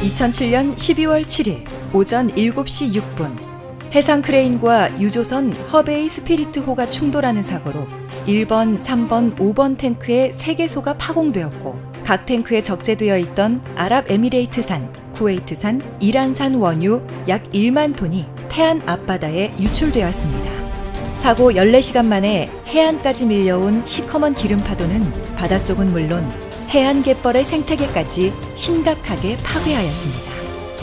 2007년 12월 7일 오전 7시 6분 해상 크레인과 유조선 허베이 스피리트호가 충돌하는 사고로 1번, 3번, 5번 탱크의 3개소가 파공되었고 각 탱크에 적재되어 있던 아랍에미레이트산, 쿠웨이트산, 이란산 원유 약 1만 톤이 태안 앞바다에 유출되었습니다. 사고 14시간 만에 해안까지 밀려온 시커먼 기름 파도는 바닷속은 물론 해안 갯벌의 생태계까지 심각하게 파괴하였습니다.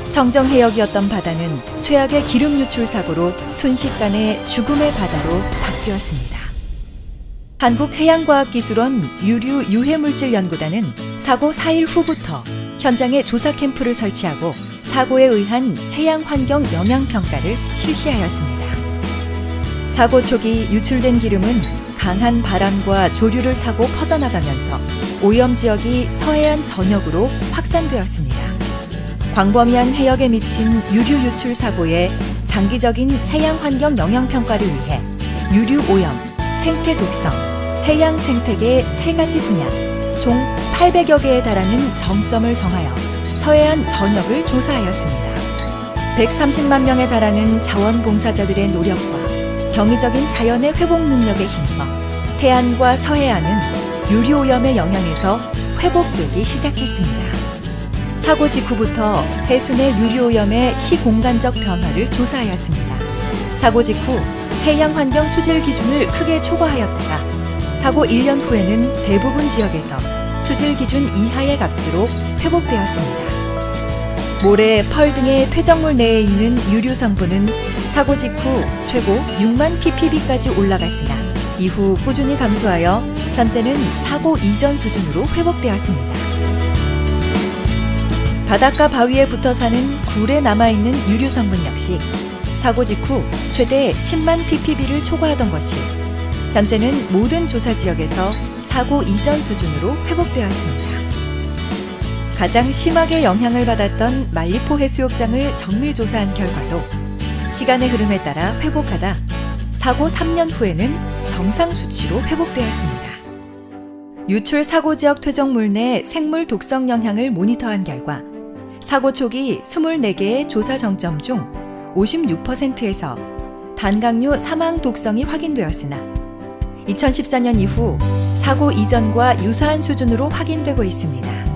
청정 해역이었던 바다는 최악의 기름 유출 사고로 순식간에 죽음의 바다로 바뀌었습니다. 한국해양과학기술원 유류 유해물질 연구단은 사고 4일 후부터 현장에 조사 캠프를 설치하고 사고에 의한 해양 환경 영향 평가를 실시하였습니다. 사고 초기 유출된 기름은 강한 바람과 조류를 타고 퍼져나가면서 오염 지역이 서해안 전역으로 확산되었습니다. 광범위한 해역에 미친 유류 유출 사고의 장기적인 해양 환경 영향 평가를 위해 유류 오염, 생태 독성, 해양 생태계 세 가지 분야 총 800여 개에 달하는 정점을 정하여 서해안 전역을 조사하였습니다. 130만 명에 달하는 자원봉사자들의 노력과 경이적인 자연의 회복 능력에 힘입어 태안과 서해안은 유류오염의 영향에서 회복되기 시작했습니다. 사고 직후부터 해순의 유류오염의 시공간적 변화를 조사하였습니다. 사고 직후 해양 환경 수질 기준을 크게 초과하였다가 사고 1년 후에는 대부분 지역에서 수질 기준 이하의 값으로 회복되었습니다. 모래, 펄 등의 퇴적물 내에 있는 유류 성분은 사고 직후 최고 6만 ppb까지 올라갔으나 이후 꾸준히 감소하여 현재는 사고 이전 수준으로 회복되었습니다. 바닷가 바위에 붙어 사는 굴에 남아있는 유류 성분 역시 사고 직후 최대 10만 ppb를 초과하던 것이 현재는 모든 조사 지역에서 사고 이전 수준으로 회복되었습니다. 가장 심하게 영향을 받았던 말리포 해수욕장을 정밀 조사한 결과도 시간의 흐름에 따라 회복하다 사고 3년 후에는 정상 수치로 회복되었습니다. 유출 사고 지역 퇴적물 내 생물 독성 영향을 모니터한 결과 사고 초기 24개의 조사 정점 중 56%에서 단강류 사망 독성이 확인되었으나 2014년 이후 사고 이전과 유사한 수준으로 확인되고 있습니다.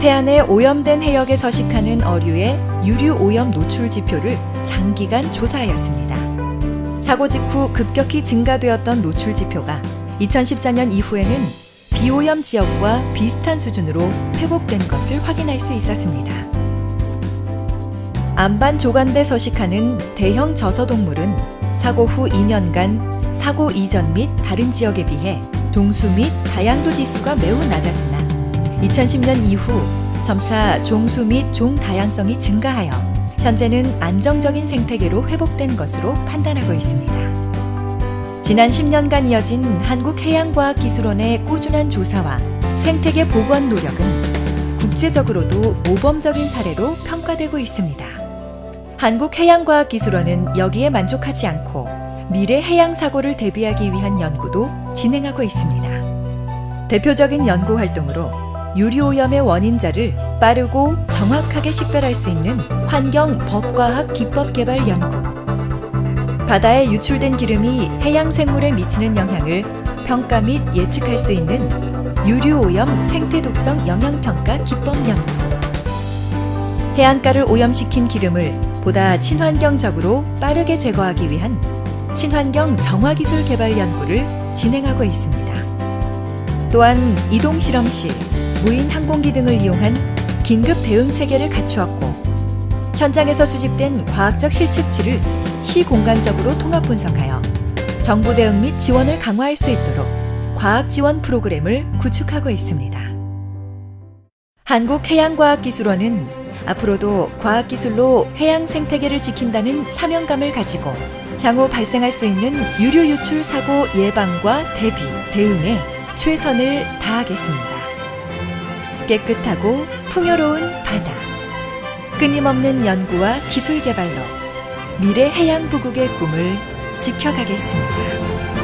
태안의 오염된 해역에 서식하는 어류의 유류 오염 노출 지표를 장기간 조사하였습니다. 사고 직후 급격히 증가되었던 노출 지표가 2014년 이후에는 비오염 지역과 비슷한 수준으로 회복된 것을 확인할 수 있었습니다. 안반 조간대 서식하는 대형 저서동물은 사고 후 2년간 사고 이전 및 다른 지역에 비해 동수 및 다양도 지수가 매우 낮았으나 2010년 이후 점차 종수 및 종 다양성이 증가하여 현재는 안정적인 생태계로 회복된 것으로 판단하고 있습니다. 지난 10년간 이어진 한국해양과학기술원의 꾸준한 조사와 생태계 복원 노력은 국제적으로도 모범적인 사례로 평가되고 있습니다. 한국해양과학기술원은 여기에 만족하지 않고 미래 해양 사고를 대비하기 위한 연구도 진행하고 있습니다. 대표적인 연구 활동으로 유리오염의 원인자를 빠르고 정확하게 식별할 수 있는 환경 법과학 기법 개발 연구. 바다에 유출된 기름이 해양 생물에 미치는 영향을 평가 및 예측할 수 있는 유류오염 생태 독성 영향 평가 기법 연구. 해안가를 오염시킨 기름을 보다 친환경적으로 빠르게 제거하기 위한 친환경 정화 기술 개발 연구를 진행하고 있습니다. 또한 이동 실험실, 무인 항공기 등을 이용한 긴급 대응 체계를 갖추었고 현장에서 수집된 과학적 실측치를 시공간적으로 통합 분석하여 정부 대응 및 지원을 강화할 수 있도록 과학 지원 프로그램을 구축하고 있습니다. 한국해양과학기술원은 앞으로도 과학기술로 해양 생태계를 지킨다는 사명감을 가지고 향후 발생할 수 있는 유류 유출 사고 예방과 대비, 대응에 최선을 다하겠습니다. 깨끗하고 풍요로운 바다. 끊임없는 연구와 기술 개발로 미래 해양 부국의 꿈을 지켜가겠습니다.